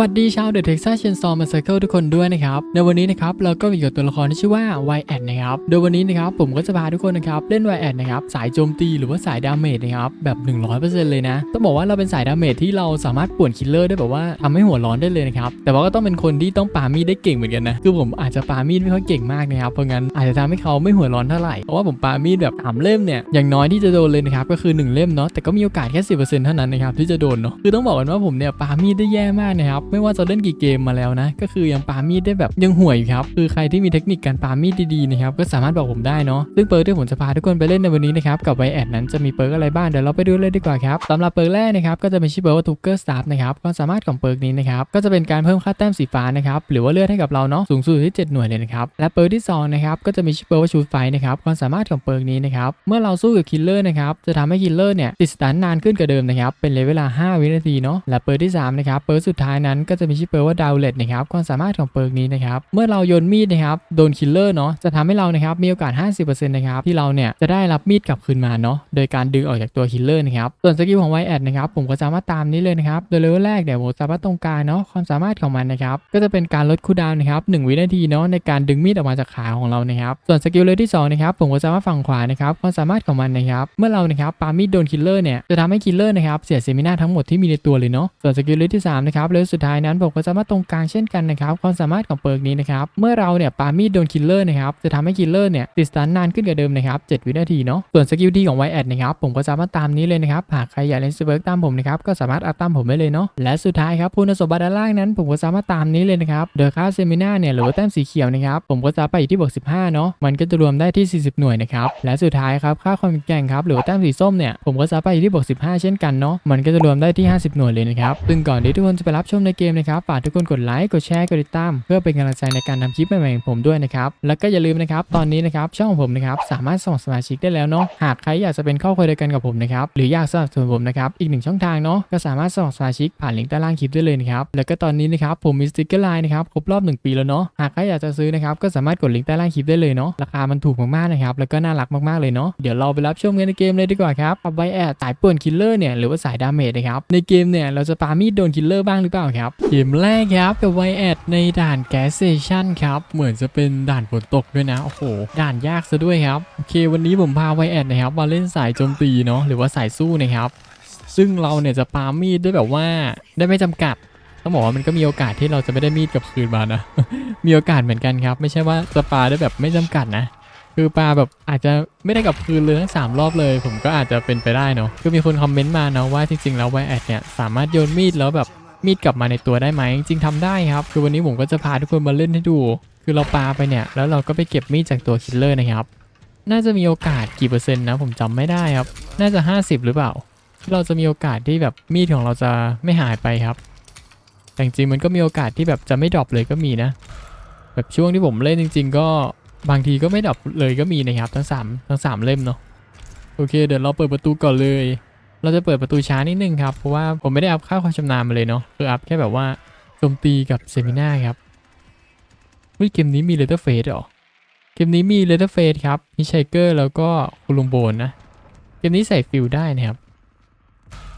วัสดีชาวเดอะเท็กซัสเชนซอมมาเซอร์เคิลทุกคนด้วยนะครับ ในวันนี้นะครับเราก็มีกับตัวละครที่ชื่อว่าไวแอดนะครับ โดยวันนี้นะครับผมก็จะพาทุกคนนะครับเล่นไวแอดนะครับสายโจมตีหรือว่าสายดาเมจนะครับแบบ 100%เลยนะ ต้องบอกว่าเราเป็นสายดาเมจที่เราสามารถป่วนคิลเลอร์ได้แบบว่าทำให้หัวร้อนได้เลยนะครับ แต่ว่าก็ต้องเป็นคนที่ต้องปามีดได้เก่งเหมือนกันนะ คือผมอาจจะปามีดไม่ค่อยเก่งมากนะครับ เพราะงั้นอาจจะทำให้เขาไม่หัวร้อนเท่าไหร่ เพราะว่าผมปามีดแบบสามเล่มเนี่ยอย่างน้อยที่จะโดนเลยนะครับก็คือหนึ่งเล่มเนาะแต่ก็มีโอกาสแค่สิเท่านั้นนะครับที่จะโดนเนาะคือต้องบอกกันว่าผมเนี่ยปามีดได้แย่มากนะครับไม่ว่าจะเล่นกี่เกมมาแล้วนะ ก็คือยังปามีดได้แบบยังห่วยอยู่ครับคือใครที่มีเทคนิคการปามีดดีๆนะครับก็สามารถบอกผมได้เนาะซึ่งเปิร์กที่ผมจะพาทุกคนไปเล่นในวันนี้นะครับกับไวแอดนั้นจะมีเปิร์กอะไรบ้างเดี๋ยวเราไปดูเลยดีกว่าครับสำหรับเปิร์กแรกนะครับก็จะเป็นชื่อเปิร์กว่าทูเกอร์สตาร์นะครับความสามารถของเปิร์กนี้นะครับก็จะเป็นการเพิ่มค่าแต้มสีฟ้านะครับหรือว่าเลือดให้กับเราเนาะสูงสุดที่ 7 หน่วยเลยนะครับและเปิร์กที่สองนะครับก็จะมีชื่อเปิร์กว่าชูไฟนะครับความสามารถของเปิร์กนี้นะครับเมื่อเราสู้กับคิลเลอร์นะครับจะทำให้คิลเลอร์เนี่ยติดสตันนานขึ้นกว่าเดิมนะครับเป็นระยะเวลา 5 วินาทีเนาะและเปิร์กที่สามนะครับเปิร์กสุดท้ายนั้นก็จะมีชื่อเปิร์ว่าดาวเลตนะครับความสามารถของเปิร์กนี้นะครับเมื่อเราโยนมีดนะครับโดนคิลเลอร์เนาะจะทำให้เรานะครับมีโอกาส 50%นะครับที่เราเนี่ยจะได้รับมีดกลับคืนมาเนาะโดยการดึงออกจากตัวคิลเลอร์นะครับส่วนสกิลของไวแอดนะครับผมก็สามารถตามนี้เลยนะครับโดยเลเวลแรกเดี๋ยวผมสามารถตรงกลางเนาะความสามารถของมันนะครับก็จะเป็นการลดคูดาวน์นะครับหนึ่งวินาทีเนาะในการดึงมีดออกมาจากขาของเรานะครับส่วนสกิลเลเวลที่สองนะครับผมก็สามารถฝั่งขวานะครับความสามารถของมันนะครับเมื่อเรานะครับปามีดโดนคิลเลอร์เนี่ยจะทำให้คิลเลอร์นะครับเสียเซมินาทั้งหมดที่มีในตัวเลยเนาะส่วนสกิลเลเวลที่สามนะครับเลเวลสุดท้ายนั้นผมก็สามาตรงกลางเช่นกันนะครับความสามารถของเปิร์กนี้นะครับเมื่อเราเนี่ยปามีดโดนคิลเลอร์นะครับจะทำให้คิลเลอร์เนี่ยติดสตันนานขึ้นกว่าเดิมนะครับ7วินาทีเนาะส่วนสกิลดีของไวแอดนะครับผมก็สามาตามนี้เลยนะครับหากใครอยากเล่นสเบิร์กตามผมนะครับก็สามารถอัพตามผมได้เลยเนาะและสุดท้ายครับคุณสมบัติด้านล่างนั้น ผมก็สามารถตามนี้เลยนะครับโดยค่าเซมินาเนี่ยหรือว่าแต้มสีเขียวนะครับผมก็จะไปอยู่ที่บวก15เนาะมันก็จะรวมได้ที่ 40 หน่วยนะครับและสุดท้ายครับค่าความแกร่งครับหรือว่าแต้มสีส้มเนี่ยผมก็จะไปอยู่ที่บวก15 เช่นกันเนาะมันก็จะรวมได้ที่ 50 หน่วยเลยนะครับซึ่งก่อนที่ทุกคนจะไปรับชมในเกมนะครับฝากทุกคนกดไลค์กดแชร์กดติดตาม เพื่อเป็นกำลังใจในการทำคลิปใหม่ๆของผมด้วยนะครับแล้วก็อย่าลืมนะครับตอนนี้นะครับช่องของผมนะครับสามารถสมัครสมาชิกได้แล้วเนาะหากใครอยากจะเป็นครอบครัวเดียวกันกับผมนะครับหรืออยากสนับสนุนผมนะครับอีกหนึ่งช่องทางเนาะก็สามารถสมัครสมาชิกผ่านลิงก์ใต้ล่างคลิปได้เลยนะครับแล้วก็ตอนนี้นะครับผมมีสติกเกอร์ไลน์นะครับครบรอบ 1 ปีแล้วเนาะหากใครอยากจะซื้อนะครับก็สามารถกดลิงก์ใต้ล่างคลิปได้เลยเนาะราคามันถูกมากๆนะครับแล้วก็น่ารักมากๆเลยเนาะเดี๋ยวเราไปรับชมกันในเกมเลยดีกว่าครับกับไวแอดสายป่วนคิลเลอร์เนี่ยหรือว่าสายดาเมจนะครับในเกมเนี่ยเราจะปามีดโดนคิลเลอร์บ้างหรือเปล่าครับเกมแรกครับกับไวแอดในด่านแกสเตชันครับ เหมือนจะเป็นด่านฝนตกด้วยนะ โอ้โห ด่านยากซะด้วยครับ โอเค วันนี้ผมพาไวแอดนะครับ มาเล่นสายโจมตีเนาะหรือว่าสายสู้นะครับ ซึ่งเราเนี่ยจะปามีดได้แบบว่าได้ไม่จำกัดต้องบอกว่ามันก็มีโอกาสที่เราจะไม่ได้มีดกับคืนมานะ มีโอกาสเหมือนกันครับ ไม่ใช่ว่าจะปาได้แบบไม่จำกัดนะ คือปาแบบอาจจะไม่ได้กับคืนเลยทั้งสามรอบเลย ผมก็อาจจะเป็นไปได้เนาะ คือมีคนคอมเมนต์มานะว่าจริงๆแล้วไวแอดเนี่ยสามารถโยนมีดแล้วแบบ มีดกลับมาในตัวได้ไหมจริงๆทำได้ครับ คือวันนี้ผมก็จะพาทุกคนมาเล่นให้ดู คือเราปาไปเนี่ยแล้วเราก็ไปเก็บมีดจากตัวคิลเลอร์นะครับน่าจะมีโอกาสกี่เปอร์เซ็นต์นะผมจำไม่ได้ครับ น่าจะ 50 หรือเปล่า เราจะมีโอกาสที่แบบมีดของเราจะไม่หายไปครับ แต่จริงมันก็มีโอกาสที่แบบจะไม่ดรอปเลยก็มีนะ แบบช่วงที่ผมเล่นจริง ๆ ก็บางทีก็ไม่ดรอปเลยก็มีนะครับ ทั้งสามทั้งสามเล่มเนาะโอเค เดี๋ยวเราเปิดประตูก่อนเลย เราจะเปิดประตูช้านิดนึงครับ เพราะว่าผมไม่ได้อัพค่าความชำนาญมาเลยเนาะคืออัพแค่แบบว่าโจมตีกับเซมิน่าครับวิเกมนี้มีเลเตอร์เฟสหรอ เกมนี้มีเลเตอร์เฟสครับมีไชเกอร์แล้วก็คูลุมโบนนะ เกมนี้ใส่ฟิลได้นะครับ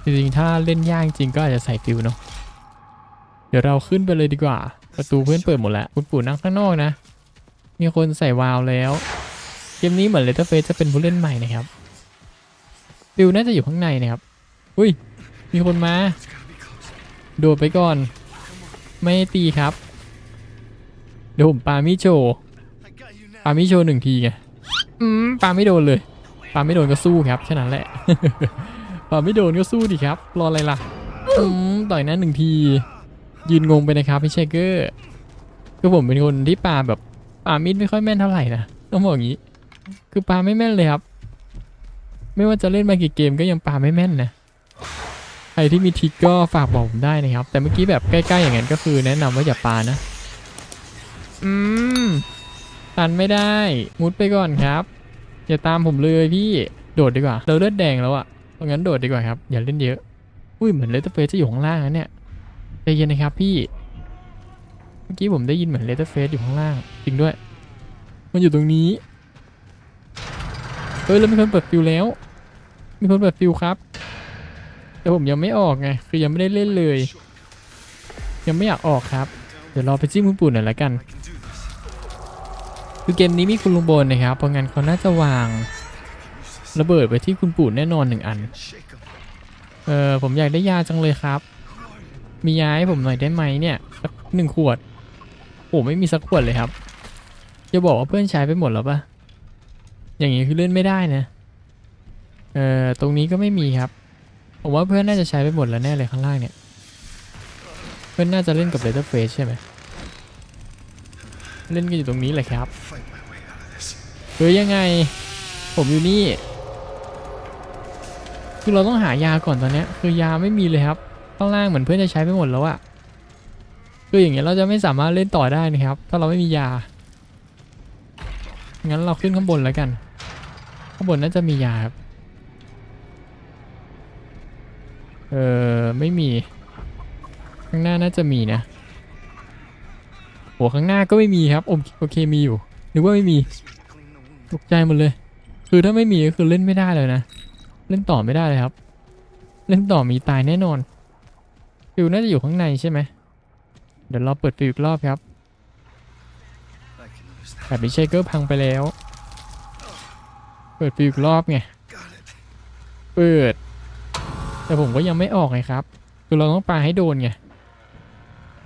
จริงๆ ถ้าเล่นยากจริงก็อาจจะใส่ฟิลเนาะ เดี๋ยวเราขึ้นไปเลยดีกว่า ประตูเพื่อนเปิดหมดแล้ว คุณปู่นั่งข้างนอกนะ มีคนใส่วาล์วแล้ว เกมนี้เหมือนเลเตอร์เฟสจะเป็นผู้เล่นใหม่นะครับ ฟิลน่าจะอยู่ข้างในนะครับ อุ้ย มีคนมา โดดไปก่อน ไม่ตีครับ เดี๋ยวผมปามิโชว์ปาไม่โชว์หนึ่งทีไง อืมปาไม่โดนเลย ปาไม่โดนก็สู้ครับแค่นั้นแหละ ปาไม่โดนก็สู้ดิครับ รออะไรล่ะ อืมต่อยนั้นหนึ่งที ยืนงงไปนะครับพี่เชเกอร์คือผมเป็นคนที่ปาแบบปามิดไม่ค่อยแม่นเท่าไหร่นะ ต้องบอกอย่างนี้ คือปาไม่แม่นเลยครับ ไม่ว่าจะเล่นมากี่เกมก็ยังปาไม่แม่นนะใครที่มีทิกก็ฝากบอกผมได้นะครับ แต่เมื่อกี้แบบใกล้ๆอย่างนั้นก็คือแนะนำว่าอย่าปานะ อืมตันไม่ได้ มุดไปก่อนครับ อย่าตามผมเลยพี่โดดดีกว่า เราเลือดแดงแล้วอะเพราะงั้นโดดดีกว่าครับ อย่าเล่นเยอะ อุ้ยเหมือนเลตเตอร์เฟสจะอยู่ข้างล่างนะเนี่ยใจเย็นนะครับพี่ เมื่อกี้ผมได้ยินเหมือนเลตเตอร์เฟสอยู่ข้างล่าง จริงด้วย มันอยู่ตรงนี้เฮ้ยแล้วมีคนเปิดฟิวแล้ว มีคนเปิดฟิวครับ แต่ผมยังไม่ออกไง คือยังไม่ได้เล่นเลย ยังไม่อยากออกครับ เดี๋ยวรอไปจิ้มคุณปู่หน่อยละกัน คือเกมนี้มีคุณลุงโบนนะครับ เพราะงั้นเขาน่าจะวาง ระเบิดไปที่คุณปู่แน่นอนหนึ่งอัน เออผมอยากได้ยาจังเลยครับ มียาให้ผมหน่อยได้ไหมเนี่ยสักหนึ่งขวด โอ้ไม่มีสักขวดเลยครับ จะบอกว่าเพื่อนใช้ไปหมดแล้วปะอย่างนี้คือเล่นไม่ได้นะ เออตรงนี้ก็ไม่มีครับ ผมว่าเพื่อนน่าจะใช้ไปหมดแล้วแน่เลยข้างล่างเนี่ย เพื่อนน่าจะเล่นกับ Leather Face ใช่ไหมเล่นกันอยู่ตรงนี้แหละครับ Fight my way out of this. เฮ้ยยังไง ผมอยู่นี่ คือเราต้องหายาก่อนตอนนี้คือยาไม่มีเลยครับข้างล่างเหมือนเพื่อนจะใช้ไปหมดแล้วอะคืออย่างเงี้ยเราจะไม่สามารถเล่นต่อได้นะครับ ถ้าเราไม่มียา งั้นเราขึ้นข้างบนแล้วกัน ข้างบนน่าจะมียาครับ เออไม่มี ข้างหน้าน่าจะมีนะโหข้างหน้าก็ไม่มีครับโอเคมีอยู่นึกว่าไม่มีตกใจหมดเลย คือถ้าไม่มีก็คือเล่นไม่ได้เลยนะ เล่นต่อไม่ได้เลยครับ เล่นต่อมีตายแน่นอนฟิวน่าจะอยู่ข้างในใช่ไหมเดี๋ยวเราเปิดฟิวอีกรอบครับแบบนี้เชเกอร์พังไปแล้ว เปิดฟิวอีกรอบไง เปิด แต่ผมก็ยังไม่ออกไงครับ คือเราต้องปาให้โดนไง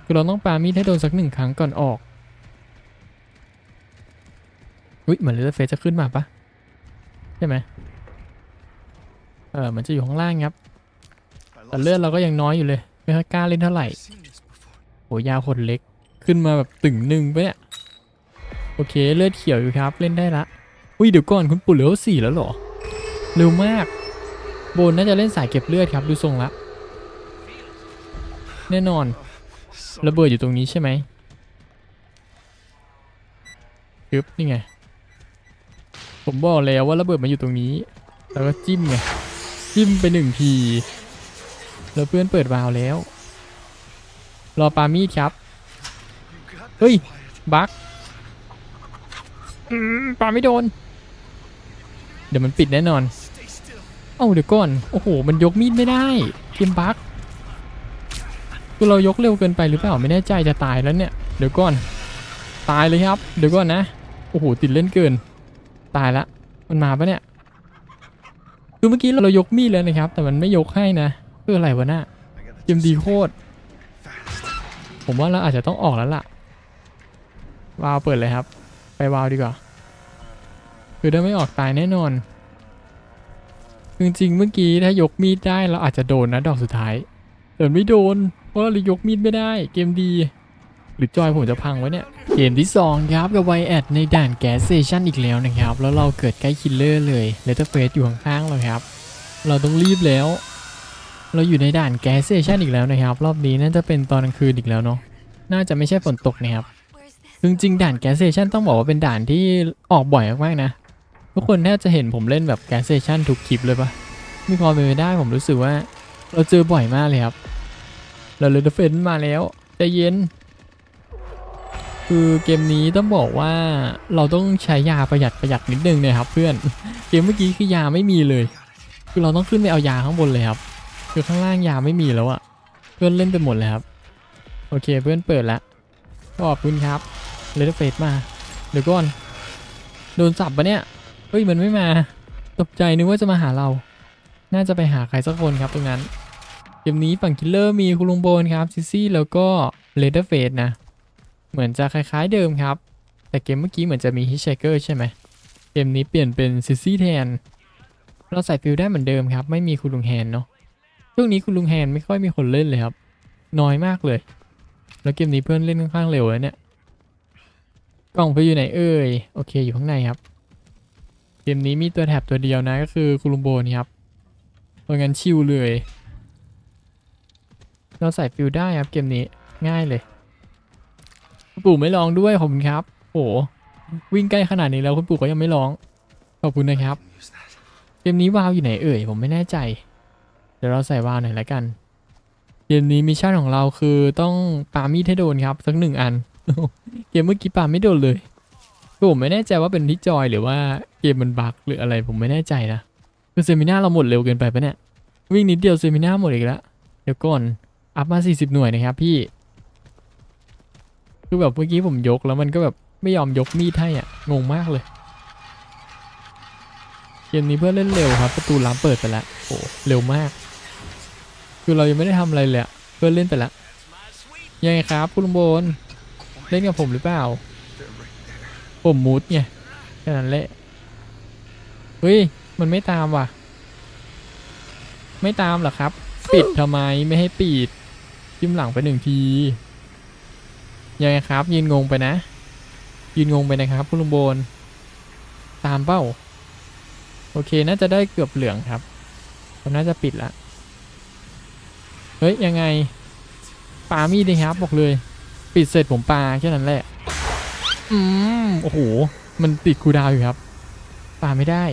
คือเราต้องปามีดให้โดนสักหนึ่งครั้งก่อนออก อุ้ยเหมือนเลเซอร์เฟสจะขึ้นมาปะใช่ไหมเออมันจะอยู่ข้างล่างครับ แต่เลือดเราก็ยังน้อยอยู่เลย ไม่ค่อยกล้าเล่นเท่าไหร่โหยาวคนเล็ก ขึ้นมาแบบตึงหนึ่งไปเนี่ย โอเคเลือดเขียวอยู่ครับ เล่นได้ละ อุ้ยเดี๋ยวก่อนคุณปู่เหลือสี่แล้วเหรอ เร็วมาก บนน่าจะเล่นสายเก็บเลือดครับดูทรงละ แน่นอน So ระเบิดอยู่ตรงนี้ใช่ไหมปึ๊บนี่ไง ผมบอกแล้วว่าระเบิดมันอยู่ตรงนี้ แล้วก็จิ้มไง จิ้มไปหนึ่งที แล้วเพื่อนเปิดวาล์วแล้ว รอปามีดครับ you got Ui. this, Wyatt. บักอืมปาไม่โดน เดี๋ยวมันปิดแน่นอน Stay still. เอ้าเดี๋ยวก่อน โอ้โห มันยกมีดไม่ได้เกมบักคือเรายกเร็วเกินไปหรือเปล่าไม่แน่ใจจะตายแล้วเนี่ย เดี๋ยวก่อน ตายเลยครับ เดี๋ยวก่อนนะ โอ้โห ติดเล่นเกิน ตายละ มันมาปะเนี่ยคือเมื่อกี้เรายกมีดแล้วนะครับ แต่มันไม่ยกให้นะเพื่ออะไรวะน่ะเกมดีโคตร ผมว่าเราอาจจะต้องออกแล้วล่ะ วาวเปิดเลยครับ ไปวาวดีกว่า คือถ้าไม่ออกตายแน่นอน จริงๆเมื่อกี้ถ้ายกมีดได้เราอาจจะโดนนะดอกสุดท้ายแต่ไม่โดน เพราะเรายกมีดไม่ได้ เกมดี หรือจอยผมจะพังไว้เนี่ย เกมที่ 2 ครับกับไวแอดในด่านแก๊สเซชันอีกแล้วนะครับ แล้วเราเกิดใกล้คิลเลอร์เลยเลตเตอร์เฟสอยู่ข้างๆเราครับ เราต้องรีบแล้ว เราอยู่ในด่านแก๊สเซชันอีกแล้วนะครับ รอบนี้น่าจะเป็นตอนกลางคืนอีกแล้วเนาะน่าจะไม่ใช่ฝนตกนะครับจริงๆด่านแก๊สเซชันต้องบอกว่าเป็นด่านที่ออกบ่อยมากๆนะ ทุกคนแทบจะเห็นผมเล่นแบบแกสเซชันทุกคลิปเลยปะมีความเป็นไปได้ผมรู้สึกว่า เราเจอบ่อยมากเลยครับเราเลยเฟนมาแล้วใจเย็น คือเกมนี้ต้องบอกว่าเราต้องใช้ยาประหยัดประหยัดนิดนึงนะครับ เพื่อนเกมเมื่อกี้คือยาไม่มีเลย คือเราต้องขึ้นไปเอายาข้างบนเลยครับ คือข้างล่างยาไม่มีแล้วอะเพื่อนเล่นไปหมดเลยครับ โอเคเพื่อนเปิดล้วขอบคุณครับเลดเฟสมาเดี๋ยวก่อนโดนจับปะเนี่ย เฮ้ยมันไม่มา ตกใจนึกว่าจะมาหาเรา น่าจะไปหาใครสักคนครับตรงนั้น เกมนี้ฝั่งคิลเลอร์มีคุณลุงโบนครับซิซี่แล้วก็เลดเฟสนะ เหมือนจะคล้ายๆเดิมครับ แต่เกมเมื่อกี้เหมือนจะมีฮิชเชเกอร์ใช่ไหมเกมนี้เปลี่ยนเป็นซิซี่แทน เราใส่ฟิลได้เหมือนเดิมครับ ไม่มีคุณลุงแฮนเนาะ ช่วงนี้คุณลุงแฮนไม่ค่อยมีคนเล่นเลยครับ น้อยมากเลย แล้วเกมนี้เพื่อนเล่นค่อนข้างเร็วเลยเนี่ย กล่องไปอยู่ไหนเอ่ย โอเคอยู่ข้างในครับ เกมนี้มีตัวแถบตัวเดียวนะก็คือคูลุมโบนี่ครับเพราะงั้นชิวเลย เราใส่ฟิลได้ครับเกมนี้ง่ายเลยคุณปู่ไม่ลองด้วยขอบคุณครับโอ้วิ่งใกล้ขนาดนี้แล้วคุณปู่ก็ยังไม่ร้องขอบคุณนะครับ เกมนี้วาวอยู่ไหนเอ่ยผมไม่แน่ใจ เดี๋ยวเราใส่วาวหน่อยละกัน เกมนี้มิชชั่นของเราคือต้องปามีดให้โดนครับสักหนึ่งอัน เกมเมื่อกี้ปาไม่โดนเลยผมไม่แน่ใจว่าเป็นที่จอยหรือว่า เกมมันบั๊กหรืออะไรผมไม่แน่ใจนะคือเซมิน่าเราหมดเร็วเกินไปปะเนี่ย วิ่งนิดเดียวเซมิน่าหมดอีกแล้วเดี๋ยวก่อน อัพมา 40 หน่วยนะครับพี่ คือแบบเมื่อกี้ผมยกแล้วมันก็แบบไม่ยอมยกมีดให้อะ งงมากเลย เกมนี้เพื่อเล่นเร็วครับ ประตูลับเปิดไปแล้วโอ้เร็วมาก คือเรายังไม่ได้ทำอะไรเลยเพื่อเล่นไปแล้วยังไงครับคุณลุงโบนเล่นกับผมหรือเปล่า ผมมูดไงแค่นั้นแหละ เฮ้ย มันไม่ตามว่ะ ไม่ตามเหรอครับ ปิดทำไมไม่ให้ปิดจิ้มหลังไปหนึ่งที ยังไงครับ ยืนงงไปนะ ยืนงงไปนะครับคุณลุงโบน ตามเป้า โอเคน่าจะได้เกือบเหลืองครับเขาน่าจะปิดละ เฮ้ย ยังไง ปามีดดิครับ บอกเลย ปิดเสร็จผมปาแค่นั้นแหละ อืม โอ้โห มันติดคูลดาวน์อยู่ครับ ปาไม่ได้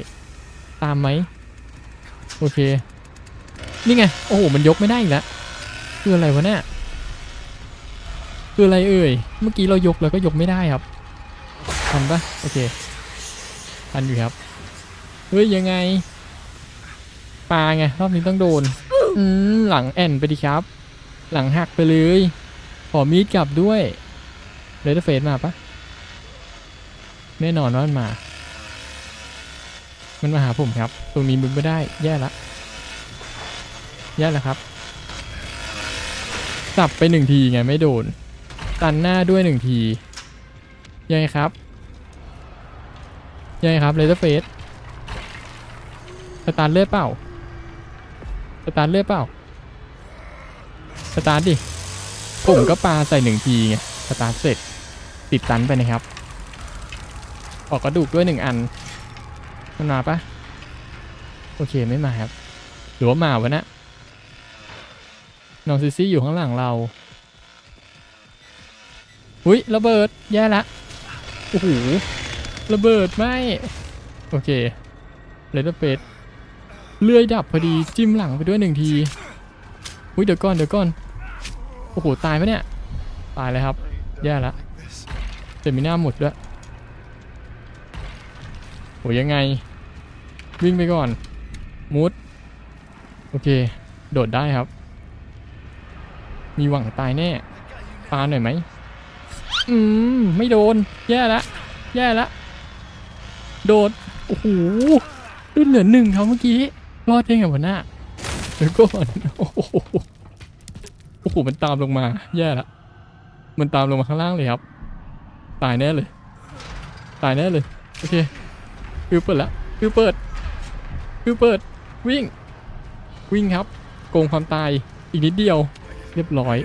ตามไหมโอเค นี่ไง โอ้โห มันยกไม่ได้อีกแล้วคืออะไรวะเนี่ยคืออะไรเอ่ย เมื่อกี้เรายกแล้วก็ยกไม่ได้ครับทันปะโอเคทันอยู่ครับ เฮ้ย ยังไง ปลาไง รอบนี้ต้องโดน อืม หลังแอนไปดิครับ หลังหักไปเลย ขอมีดกลับด้วยเลดเฟสมาปะแน่นอนว่ามันมา มันมาหาผมครับ ตรงนี้มึงไม่ได้แย่ละ แย่แล้วครับ สับไปหนึ่งทีไงไม่โดน ตันหน้าด้วยหนึ่งที ยังไงครับ ยังไงครับเลเซอร์เฟสสตาร์เลือดเปล่า สตาร์เลือดเปล่า สตาร์ดิ ผมก็ปาใส่หนึ่งทีไง สตาร์เสร็จ ติดตันไปนะครับ ออกกระดูกด้วยหนึ่งอัน มันมาปะโอเคไม่มาครับ หรือว่ามาวะนะน้องซิซี่อยู่ข้างหลังเราอุ้ยระเบิดแย่ละโอ้โหระเบิดไม่โอเคเลดเฟสเลื่อยดับพอดีจิ้มหลังไปด้วยหนึ่งทีอุ้ยเดี๋ยวก่อนเดี๋ยวก่อนโอ้โหตายปะเนี่ยตายเลยครับ แย่ละ This. เซมิน่าหมดด้วยโหยังไง วิ่งไปก่อน มุด โอเค โดดได้ครับ มีหวังตายแน่ปาหน่อยไหม อืม ไม่โดน แย่ละ แย่ละ โดด โอ้โหลื่นเหลือหนึ่งครับเมื่อกี้ รอดได้ไงวะหน้าเดี๋ยวก่อน โอ้โห โอ้โห มันตามลงมา แย่ละ มันตามลงมาข้างล่างเลยครับ ตายแน่เลย ตายแน่เลย โอเคฟิวเปิดแล้วฟิวเปิด ฟิวเปิด วิ่ง วิ่งครับ โกงความตายอีกนิดเดียว เรียบร้อย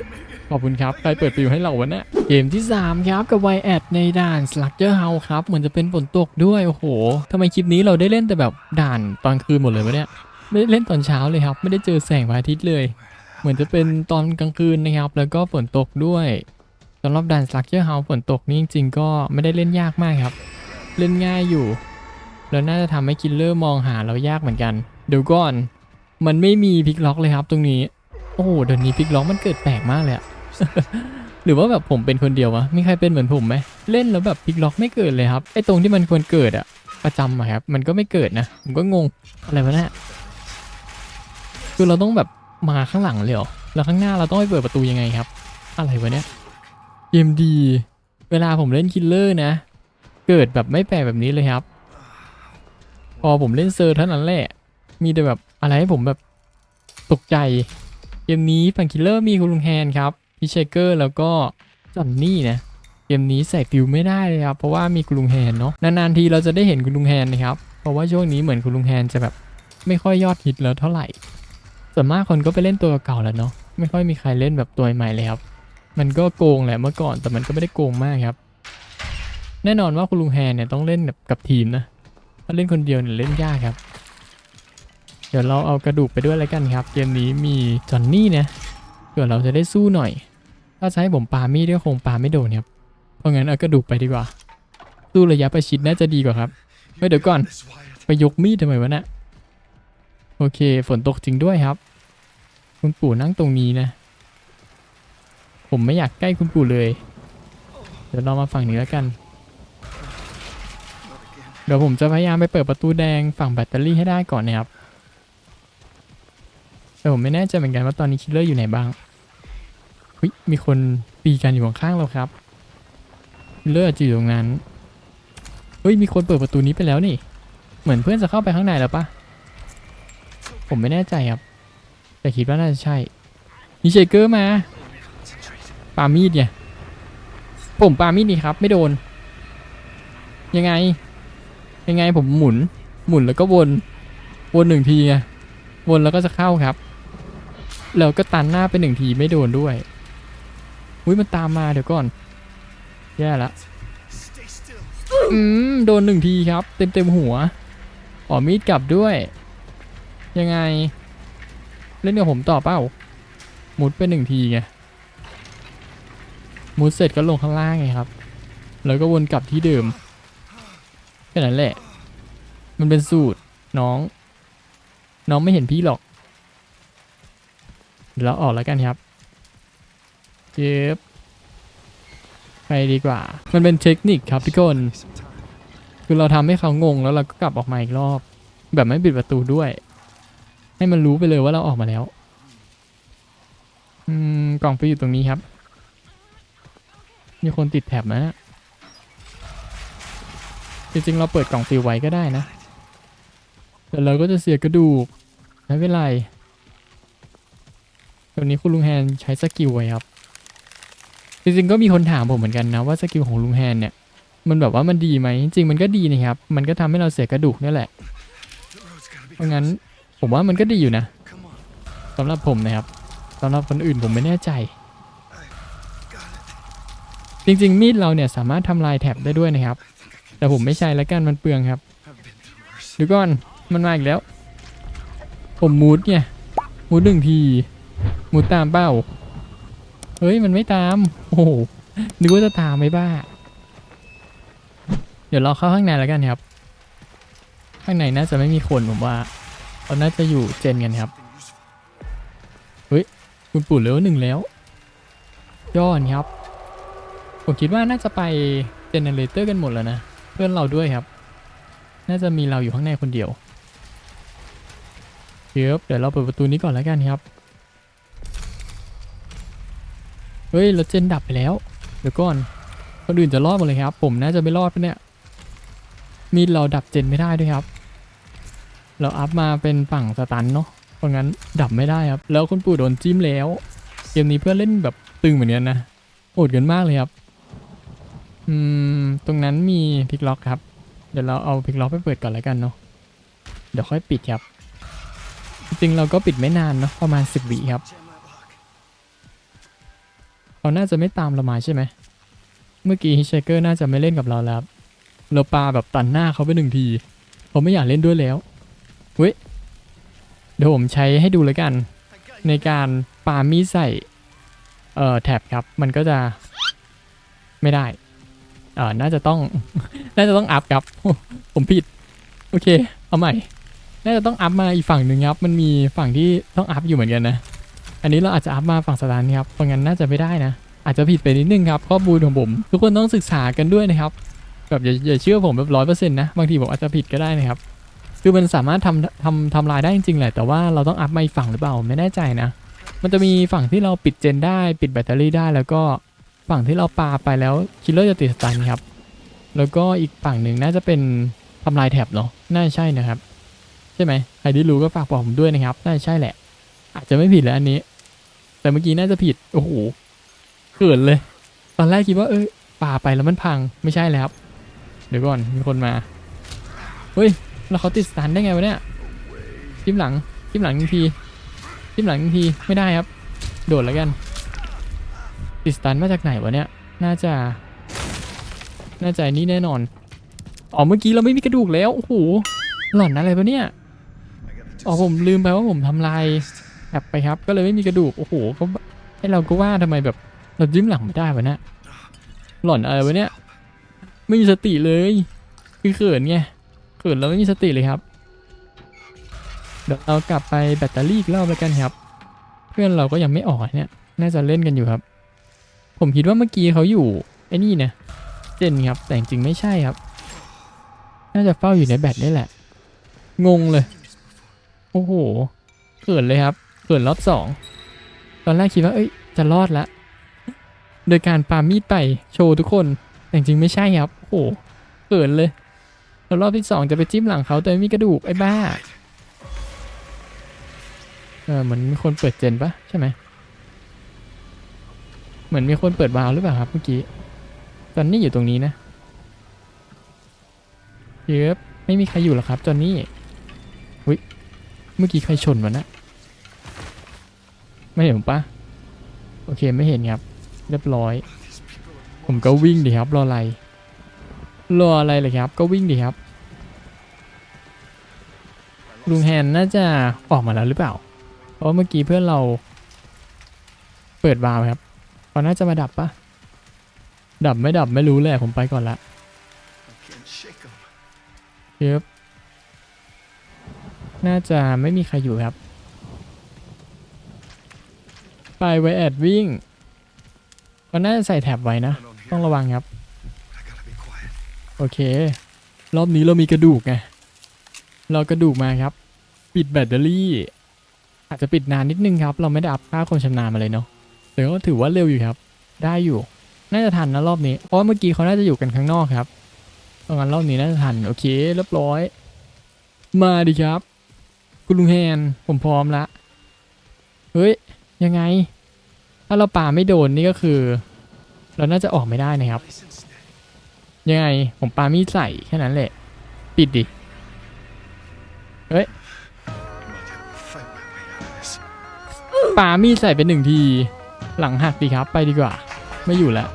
ขอบคุณครับใครเปิดฟิวให้เราวะเนี่ยเกมที่ 3 ครับ กับไวแอดในด่าน Slugger House ครับ เหมือนจะเป็นฝนตกด้วย โอ้โหทำไมคลิปนี้เราได้เล่นแต่แบบด่านตอนคืนหมดเลยวะเนี่ย ไม่ได้เล่นตอนเช้าเลยครับ ไม่ได้เจอแสงพระอาทิตย์เลย เหมือนจะเป็นตอนกลางคืนนะครับ แล้วก็ฝนตกด้วยสำหรับด่าน Structure House ฝนตกนี่จริงๆก็ไม่ได้เล่นยากมากครับ เล่นง่ายอยู่ แล้วน่าจะทำให้คิลเลอร์มองหาเรายากเหมือนกัน เดี๋ยวก่อน มันไม่มีพลิกล็อกเลยครับตรงนี้ โอ้เดี๋ยวนี้พลิกล็อกมันเกิดแปลกมากเลยอะหรือว่าแบบผมเป็นคนเดียววะมีใครเป็นเหมือนผมไหมเล่นแล้วแบบพลิกล็อกไม่เกิดเลยครับไอ้ตรงที่มันควรเกิดอะประจำอะครับมันก็ไม่เกิดนะผมก็งงอะไรวะเนี่ยคือเราต้องแบบมาข้างหลังเลยเหรอแล้วข้างหน้าเราต้องไปเปิดประตูยังไงครับ อะไรวะเนี่ยเกมดี เวลาผมเล่นคิลเลอร์นะ เกิดแบบไม่แปลกแบบนี้เลยครับ พอผมเล่นเซอร์เท่านั้นแหละ มีแต่แบบอะไรให้ผมแบบตกใจ เกมนี้ฝั่งคิลเลอร์มีคุณลุงแฮนครับพี่เชเกอร์แล้วก็จอนนี่นะเกมนี้ใส่ฟิวไม่ได้เลยครับเพราะว่ามีคุณลุงแฮนเนาะนานๆทีเราจะได้เห็นคุณลุงแฮนนะครับเพราะว่าช่วงนี้เหมือนคุณลุงแฮนจะแบบไม่ค่อยยอดฮิตแล้วเท่าไหร่ ส่วนมากคนก็ไปเล่นตัวเก่าแล้วเนาะไม่ค่อยมีใครเล่นแบบตัวใหม่เลยครับมันก็โกงแหละเมื่อก่อนแต่มันก็ไม่ได้โกงมากครับ แน่นอนว่าคุณลุงแฮนเนี่ยต้องเล่นแบบกับทีมนะ ถ้าเล่นคนเดียวเนี่ยเล่นยากครับ เดี๋ยวเราเอากระดูกไปด้วยแล้วกันครับ เกมนี้มีจอนนี่นะเผื่อเราจะได้สู้หน่อย ถ้าจะให้ผมปามีดก็คงปาไม่โดนครับ เพราะงั้นเอากระดูกไปดีกว่า สู้ระยะประชิดน่าจะดีกว่าครับเฮ้ยเดี๋ยวก่อน ไปยกมีดทำไมวะเนะ่ะโอเคฝนตกจริงด้วยครับ คุณปู่นั่งตรงนี้นะ ผมไม่อยากใกล้คุณปู่เลย เดี๋ยวเรามาฝั่งนี้แล้วกัน เดี๋ยวผมจะพยายามไปเปิดประตูแดงฝั่งแบตเตอรี่ให้ได้ก่อนนะครับ แต่ผมไม่แน่ใจเหมือนกันว่าตอนนี้คิลเลอร์อยู่ไหนบ้างเฮ้ยมีคนปีกันอยู่ข้างๆเราครับชิลเลือดจะอยู่ตรงนั้นเฮ้ยมีคนเปิดประตูนี้ไปแล้วนี่ เหมือนเพื่อนจะเข้าไปข้างในแล้วปะผมไม่แน่ใจครับ แต่คิดว่าน่าจะใช่มีเชเกอร์มาปามีดไงผมปามีดนี่ครับ ไม่โดน ยังไง ยังไงผมหมุน หมุนแล้วก็วน วนหนึ่งทีไง วนแล้วก็จะเข้าครับ แล้วก็ตันหน้าไปหนึ่งทีไม่โดนด้วยอุ้ยมันตามมาเดี๋ยวก่อน แย่ละ อืม โดนหนึ่งทีครับ เต็มเต็มหัว อ๋อมีดกลับด้วย ยังไง เล่นกับผมต่อเป้า มุดไปหนึ่งทีไง มุดเสร็จก็ลงข้างล่างไงครับ แล้วก็วนกลับที่เดิม แค่นั้นแหละ มันเป็นสูตรน้อง น้องไม่เห็นพี่หรอกเดี๋ยวเราออกแล้วกันครับเจ็บไปดีกว่า มันเป็นเทคนิคครับทุกคน คือเราทำให้เขางงแล้วเราก็กลับออกมาอีกรอบ แบบไม่ปิดประตูด้วย ให้มันรู้ไปเลยว่าเราออกมาแล้ว อืม กล่องไปอยู่ตรงนี้ครับ มีคนติดแถบนะ จริงๆเราเปิดกล่องฟิวไว้ก็ได้นะ แต่เราก็จะเสียกระดูกไม่เป็นไรตัวนี้คุณลุงแฮนใช้สกิลไว้ครับจริงๆก็มีคนถามผมเหมือนกันนะว่าสกิลของลุงแฮนเนี่ยมันแบบว่ามันดีไหมจริงๆมันก็ดีนะครับ มันก็ทำให้เราเสียกระดูกนี่แหละ เพราะงั้นผมว่ามันก็ดีอยู่นะ Come on. สำหรับผมนะครับสำหรับคนอื่นผมไม่แน่ใจ จริงๆ มีดเราเนี่ยสามารถทำลายแท็บได้ด้วยนะครับ แต่ผมไม่ใช้แล้วกันมันเปลืองครับดูก่อนมันมาอีกแล้ว ผมมูดไงมูดหนึ่งทีมูดตามเป้าเฮ้ยมันไม่ตาม โอ้โหนึกว่าจะตามไม่บ้า เดี๋ยวเราเข้าข้างในแล้วกันครับ ข้างในน่าจะไม่มีคนผมว่าเขาน่าจะอยู่เจนกันครับ Something useful. คุณปู่เลเวลหนึ่งแล้วย้อนครับ ผมคิดว่าน่าจะไปเจเนเรเตอร์กันหมดแล้วนะ เพื่อนเราด้วยครับ น่าจะมีเราอยู่ข้างในคนเดียวเดี๋ยวเดี๋ยวเราเปิดประตูนี้ก่อนแล้วกันครับ เฮ้ยรถเจนดับไปแล้ว เดี๋ยวก่อน คนอื่นจะรอดหมดเลยครับ ผมน่าจะไม่รอดปะเนี่ย มีเราดับเจนไม่ได้ด้วยครับ เราอัพมาเป็นฝั่งสตันเนาะ เพราะงั้นดับไม่ได้ครับ แล้วคุณปู่โดนจิ้มแล้ว เกมนี้เพื่อนเล่นแบบตึงเหมือนกันนะ โหดกันมากเลยครับ อืม ตรงนั้นมีพิกล็อกครับ เดี๋ยวเราเอาพิกล็อกไปเปิดก่อนแล้วกันเนาะ เดี๋ยวค่อยปิดครับ จริงเราก็ปิดไม่นานเนาะประมาณ10วิครับเขาน่าจะไม่ตามเรามาใช่ไหม เมื่อกี้ฮิชเกอร์น่าจะไม่เล่นกับเราแล้ว เราปาแบบตันหน้าเขาไปหนึ่งทีผมไม่อยากเล่นด้วยแล้ว เว้ย เดี๋ยวผมใช้ให้ดูแล้วกัน ในการปามีใส่ เอ่อแท็บครับ มันก็จะไม่ได้ อ่อน่าจะต้อง น่าจะต้องอัพครับ ผมผิด โอเค เอาใหม่ น่าจะต้องอัพมาอีกฝั่งหนึ่งครับ มันมีฝั่งที่ต้องอัพอยู่เหมือนกันนะ อันนี้เราอาจจะอัพมาฝั่งสตาร์นครับ เพราะงั้นน่าจะไม่ได้นะ อาจจะผิดไปนิดนึงครับ ข้อมูลของผม ทุกคนต้องศึกษากันด้วยนะครับ แบบอย่าอย่าเชื่อผมแบบร้อยเปอร์เซ็นต์นะ บางทีผมอาจจะผิดก็ได้นะครับ คือมันสามารถทำทำทำลายได้จริงๆแหละ แต่ว่าเราต้องอัพมาอีกฝั่งหรือเปล่า ไม่แน่ใจนะ มันจะมีฝั่งที่เราปิดเจนได้ ปิดแบตเตอรี่ได้ แล้วก็ ฝั่งที่เราปาไปแล้วคิลเลอร์จะติดสตันครับ แล้วก็อีกฝั่งหนึ่งน่าจะเป็นทำลายแท็บเนาะน่าจะใช่นะครับ ใช่ไหมใครที่รู้ก็ฝากบอกผมด้วยนะครับ น่าจะใช่แหละ อาจจะไม่ผิดแล้วอันนี้ แต่เมื่อกี้น่าจะผิด โอ้โหเขินเลย ตอนแรกคิดว่าเอ้ยปาไปแล้วมันพังไม่ใช่แล้วครับเดี๋ยวก่อนมีคนมา เฮ้ยแล้วเขาติดสตันได้ไงวะเนี่ยจิ้มหลังจิ้มหลังหนึ่งทีจิ้มหลังหนึ่งทีไม่ได้ครับ โดดแล้วกัน ติดสตันมาจากไหนวะเนี่ย น่าจะ น่าจะนี่แน่นอน อ๋อ เมื่อกี้เราไม่มีกระดูกแล้ว โอ้โห หล่อนอะไรปะเนี่ย อ๋อ ผมลืมไปว่าผมทำลายแอบไปครับ ก็เลยไม่มีกระดูก โอ้โหเขาให้เราก็ว่าทำไมแบบเราจิ้มหลังไม่ได้วะเนี่ย หล่อนอะไรวะเนี่ย ไม่มีสติเลย คือเขินไง เขินเราไม่มีสติเลยครับ เดี๋ยวเรากลับไปแบตเตอรี่อีกรอบแล้วกันครับ เพื่อนเราก็ยังไม่ออกเนี่ย น่าจะเล่นกันอยู่ครับ ผมคิดว่าเมื่อกี้เขาอยู่ไอ้นี่นะเจนครับ แต่จริงไม่ใช่ครับ น่าจะเฝ้าอยู่ในแบตนี่แหละ งงเลย โอ้โหเขินเลยครับเขินรอบสอง ตอนแรกคิดว่า เอ้ย จะรอดละ โดยการปามีดไปโชว์ทุกคน แต่จริงไม่ใช่ครับ โอ้โหเขินเลยแล้วรอบที่สองจะไปจิ้มหลังเขาแต่ไม่มีกระดูกไอ้บ้า เออเหมือนมีคนเปิดเจนปะใช่ไหม เหมือนมีคนเปิดวาล์วหรือเปล่าครับเมื่อกี้จอนนี่อยู่ตรงนี้นะเยบไม่มีใครอยู่หรอกครับจอนนี่อุ้ยเมื่อกี้ใครชนวะนะไม่เห็นผมปะโอเคไม่เห็นครับ เรียบร้อย ผมก็วิ่งดิครับ รออะไร รออะไรเลยครับ ก็วิ่งดิครับ ลุงแฮนน่าจะออกมาแล้วหรือเปล่า เพราะเมื่อกี้เพื่อนเรา เปิดวาล์วครับ เขาน่าจะมาดับปะดับไม่ดับไม่รู้เลยผมไปก่อนละเยบน่าจะไม่มีใครอยู่ครับ ไปไวแอดวิ่งก็น่าจะใส่แท็บไว้นะ ต้องระวังครับ โอเค รอบนี้เรามีกระดูกไง เรากระดูกมาครับ ปิดแบตเตอรี่ อาจจะปิดนานนิดนึงครับ เราไม่ได้อัพค่าความชำนาญมาเลยเนาะ แต่ก็ถือว่าเร็วอยู่ครับ ได้อยู่ น่าจะทันนะรอบนี้ เพราะเมื่อกี้เขาน่าจะอยู่กันข้างนอกครับเพราะงั้นรอบนี้น่าจะทัน โอเคเรียบร้อย มาดิครับ คุณลุงแฮน ผมพร้อมละ เฮ้ย ยังไง ถ้าเราป่าไม่โดนนี่ก็คือ เราน่าจะออกไม่ได้นะครับ ยังไง ผมปามีดใส่แค่นั้นแหละ ปิดดิ I might have to fight my way out of this. ปามีดใส่เป็นหนึ่งที หลังหักดีครับไปดีกว่า ไม่อยู่แล้ว